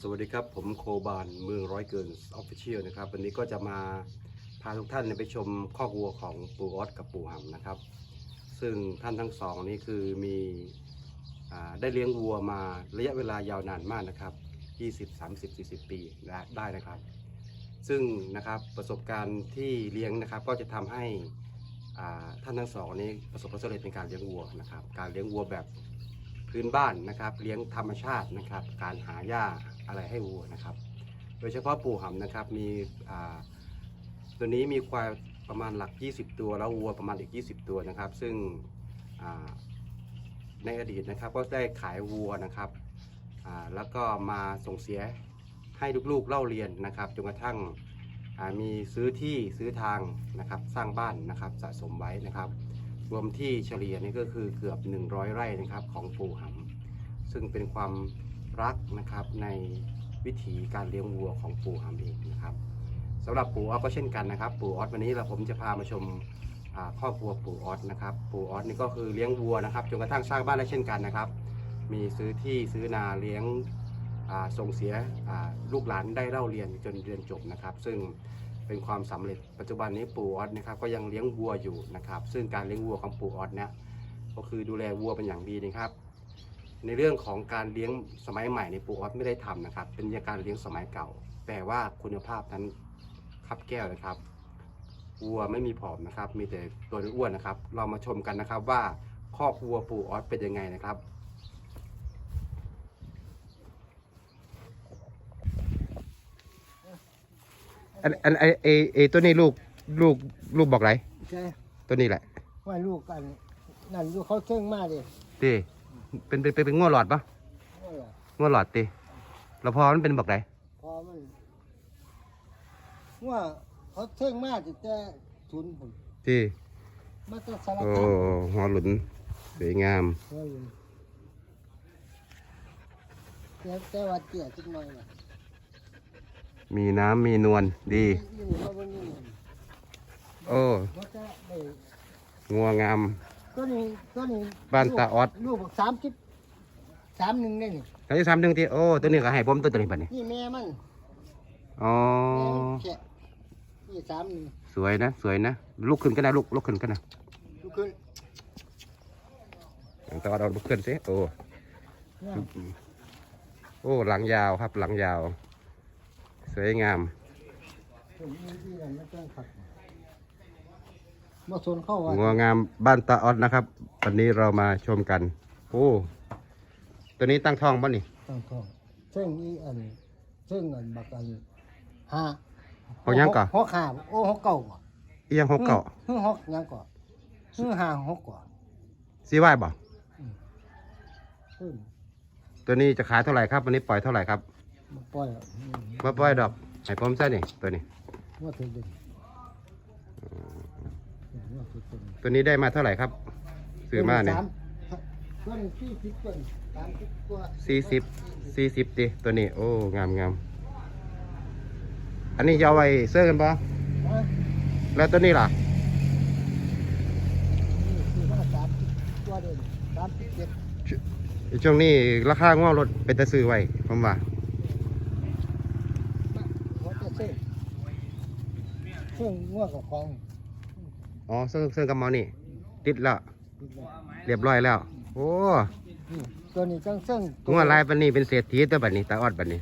สวัสดีครับ ผมโคบานเมืองร้อยเกินออฟฟิเชียลนะครับ วันนี้ก็จะมาพาทุกท่านไปชมข้อกวัวของปู่ออสกับปู่หำนะครับ ซึ่งท่านทั้งสองนี้คือมีอได้เลี้ยงวัวมาระยะเวลายาวนานมากนะครับ 20 30 40 ปีได้ได้นะครับ ซึ่งนะครับประสบการณ์ที่เลี้ยงนะครับก็จะทำให้ท่านทั้งสองนี้ประสบความสำเร็จในการเลี้ยงวัวนะครับ การเลี้ยงวัวแบบ พื้นบ้านนะครับ เลี้ยงธรรมชาตินะครับ การหาหญ้าอะไรให้วัวนะครับ โดยเฉพาะปู่หำนะครับมีตัวนี้มีควายประมาณหลัก 20 ตัวแล้ววัวประมาณอีก 20 ตัวนะครับ ซึ่งในอดีตนะครับก็ได้ขายวัวนะครับแล้วก็มาส่งเสียให้ลูกๆเล่าเรียนนะครับจนกระทั่งมีซื้อที่ซื้อทางนะครับ สร้างบ้านนะครับสะสมไว้นะครับ รวมที่เฉลี่ยนี่ก็คือเกือบ 100 ไร่นะครับของปู่หำซึ่งเป็นความรักนะครับในวิถีการเลี้ยงวัวของปู่หำเองนะครับสำหรับปู่ออสก็เช่นกันนะครับ ปู่ออสวันนี้เราผมจะพามาชมอ่าครอบครัวปู่ออสนะครับปู่ออสนี่ก็คือเลี้ยงวัวนะครับจนกระทั่งสร้างบ้านได้เช่นกันนะครับ มีซื้อที่ซื้อนาเลี้ยงส่งเสียลูกหลานได้เล่าเรียนจนเรียนจบนะครับ ซึ่ง เป็นความสำเร็จ ปัจจุบันนี้ปู่ออสนะครับก็ยังเลี้ยงวัวอยู่นะครับ ซึ่งการเลี้ยงวัวของปู่ออสเนี่ยก็คือดูแลวัวเป็นอย่างดีนะครับ ในเรื่องของการเลี้ยงสมัยใหม่ในปู่ออสไม่ได้ทำนะครับ เป็นการเลี้ยงสมัยเก่า แต่ว่าคุณภาพนั้นคับแก้วนะครับวัวไม่มีผอมนะครับ มีแต่ตัวอ้วนนะครับ เรามาชมกันนะครับว่าคอกวัวปู่ออสเป็นยังไงนะครับ อันอันไอไอไอตัวนี้ลูกลูกลูกบอกไรใช่ตัวนี้แหละว่าลูกกันนั่นลูกเขาเชิงมากเลยตีเป็นเป็นเป็นเป็นง้อหลอดปะนั่นแหละง้อหลอดตีแล้วพอมันเป็นบอกไรพอมันว่าเขาเชิงมากแต่แต่ทุนผมตีมาแตั้งสารโอ้คามหัวหลุนสวยงาม เฮ้ยแต่แต่ว่าเตี้ยจักหน่อยว่ะ มีน้ำมีนวลดีนี่นี่มาเบิ่งนี่โอ้เขาจะได้งัวงาม ตัวนี้ตัวนี้บ้านตาออดลูกสามสิบสามหนึ่งนี่นี่อันที่สามหนึ่งที่โอ้ตัวนี้ก็ให้ผมตัวตัวนี้ปะนี่นี่แม่มันอ๋อแม่มันแค่นี่สามหนึ่งสวยนะสวยนะลุกขึ้นกันนะลุกลุกขึ้นกันนะลูกขึ้นตาออดเอาลุกขึ้นสิโอ้เนี่ยโอ้หลังยาวครับหลังยาวส วยงามผมมีที่นั่นไม่ต้องขัดมาสนเข้าว่างัวงามบ้านตาออดนะครับ วันนี้เรามาชมกันโอ้ตัวนี้ตั้งท้องป่ะนี่ต้องทองเส้นนี้อันเส้นอันบักอันห้าหกยังก่อนหกห้าโอ้หกเก้าก่อนอีหยังหกเก่าฮึหกยังก่อนฮึห้าหกก่อนซีไว้บ่ขึ้นตัวนี้จะขายเท่าไหร่ครับ วันนี้ปล่อยเท่าไหร่ครับ มาปล่อยอะมาปล่อยดอกให้ผมซะนี่ตัวนี้ว่าถึงเด่นว่าถึงเด่นตัวนี้ได้มาเท่าไหร่ครับซื้อมาเนี่ยสตัวนี้สี่สิบตัวนี้สามสิบตัวสี่สิบสี่สิบดิตัวนี้โอ้งามงามอันนี้จะเอาไว้เสื้อกันปะฮะแล้วตัวนี้ล่ะนี่คือว่าสามสิบตัวเด่นสามสิบเจ็ดช่วงนี้ราคาง้อรถเป็นตะซื้อไว้ผมว่าเขาจะเส้น เส้นงัวกับของอ๋อเสื้อเสื้อกับเมานี่ ติดแล้วนี่เรียบร้อยแล้ว โอ้ตัวนี้จังเส้นงัวลายปันนี้เป็นเศรษฐีตัวบัดนี้ตาออดบัดนี้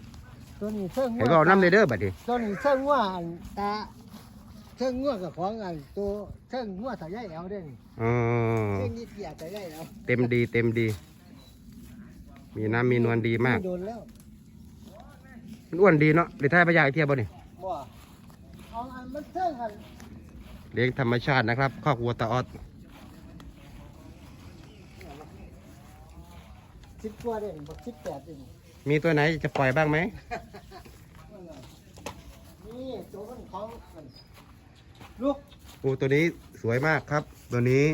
ตัวนี้เส้นงัเห็นวก็เอาน้ำเลยเด้อบัดนี้ตัวนี้เส้นงัวอันตาเส้นงัวกับของอันตัวเส้นงัวสายใยเอาเด้นอ๋อเส้นนี้เปียกสายใยเอาเต็มดีเต็มดี มีน้ำมีนวลดีมาก โดนแล้วมันอ้วนดีเนาะได้ทายพยาอีกเทียบบ่นี่บ่ เอาอันมันเส้นอันเลี้ยงธรรมชาตินะครับคอกวัวตาออดสิบตัวเด่นบ่สิบแปดเด่นมีตัวไหนจะปล่อยบ้างไหมนี่ตัวมันของมันลูกโอ้ตัวนี้สวยมากครับ ตัวนี้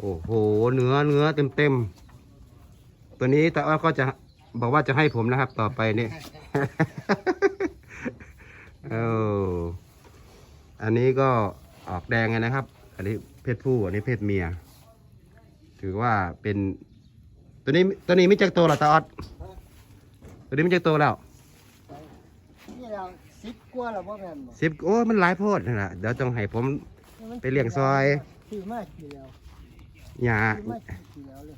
โอ้โหเนื้อเนื้อเต็มเต็มๆตัวนี้ตาออดก็จะบอกว่าจะให้ผมนะครับ ต่อไปนี่ เอออันนี้ก็ออกแดงเลยนะครับ อันนี้เพศผู้อันนี้เพศเมีย ถือว่าเป็นตัวนี้ตัวนี้ไม่จักตัวเหรอตาออดตัวนี้มันจะโตแล้วนี่เราสิบกว่าแล้วบ่แม่นบ่สิบโอ้ยมันหลายโพดนั่นแหละเดี๋ยวต้องให้ผมไปเลี้ยงซอยซื้อมากี่แล้วหญ้าซื้อมากี่แล้วเลย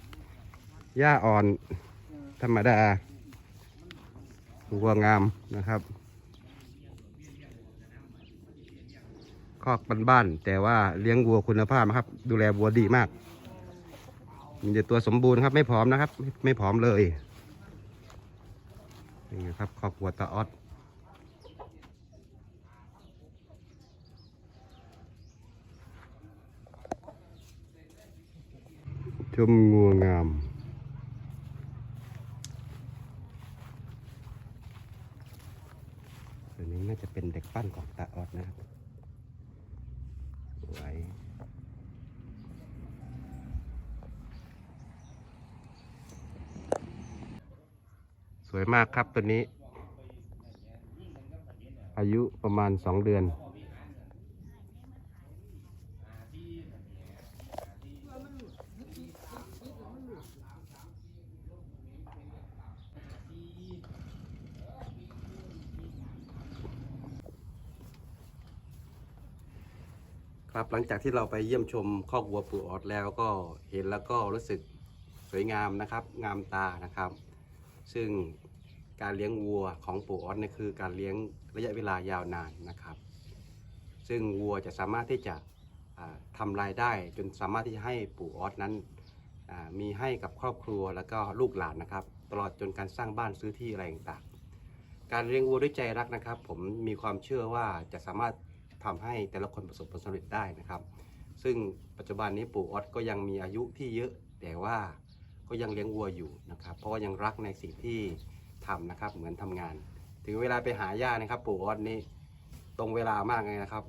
หญ้าอ่อนเออธรรมดาวัวงามนะครับ คอกบ้านๆแต่ว่าเลี้ยงวัวคุณภาพนะครับ ดูแลวัวดีมากมีแต่ตัวสมบูรณ์ครับไม่ผอมนะครับ ไม่ไม่ผอมเลยนี่ครับคอกวัวตาออดชมงัวงาม ตัวนี้น่าจะเป็นเด็กปั้นของตาออดนะครับส วยสวยมากครับตัวนี้ อายุประมาณสองเดือน ครับหลังจากที่เราไปเยี่ยมชมคอกวัวปู่ออดแล้วก็เห็นแล้วก็รู้สึกสวยงามนะครับ งามตานะครับ ซึ่งการเลี้ยงวัวของปู่ออดนี่คือการเลี้ยงระยะเวลายาวนานนะครับ ซึ่งวัวจะสามารถที่จะอ่าทำรายได้จนสามารถที่จะให้ปู่ออดนั้นมีให้กับครอบครัวแล้วก็ลูกหลานนะครับ ตลอดจนการสร้างบ้านซื้อที่อะไรต่างๆการเลี้ยงวัวด้วยใจรักนะครับ ผมมีความเชื่อว่าจะสามารถ ทำให้แต่ละคนประสบผลสำเร็จได้นะครับ ซึ่งปัจจุบันนี้ปู่ออดก็ยังมีอายุที่เยอะแต่ว่าก็ยังเลี้ยงวัวอยู่นะครับ เพราะว่ายังรักในสิ่งที่ทำนะครับ เหมือนทำงาน ถึงเวลาไปหาหญ้านะครับ ปู่ออดนี่ตรงเวลามากเลยนะครับ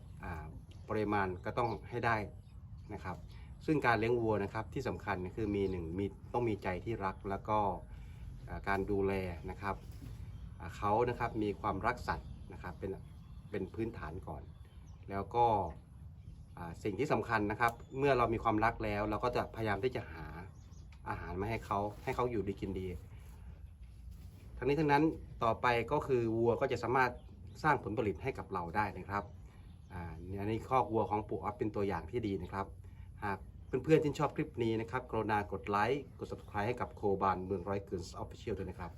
ปริมาณก็ต้องให้ได้นะครับ ซึ่งการเลี้ยงวัวนะครับที่สำคัญคือมีหนึ่งมีต้องมีใจที่รักแล้วก็การดูแลนะครับเขานะครับมีความรักสัตว์นะครับเป็นเป็นพื้นฐานก่อน แล้วก็สิ่งที่สำคัญนะครับ เมื่อเรามีความรักแล้ว เราก็จะพยายามที่จะหาอาหารมาให้เขาให้เขาอยู่ดีกินดี ทั้งนี้ทั้งนั้นต่อไปก็คือวัวก็จะสามารถสร้างผลผลิตให้กับเราได้นะครับอันนี้คอกวัวของปู่ออฟเป็นตัวอย่างที่ดีนะครับ หากเพื่อนๆที่ชอบคลิปนี้นะครับ กรุณากดไลค์ กด subscribe ให้กับโคบานเมืองร้อยเกินออฟฟิเชียลด้วยนะครับ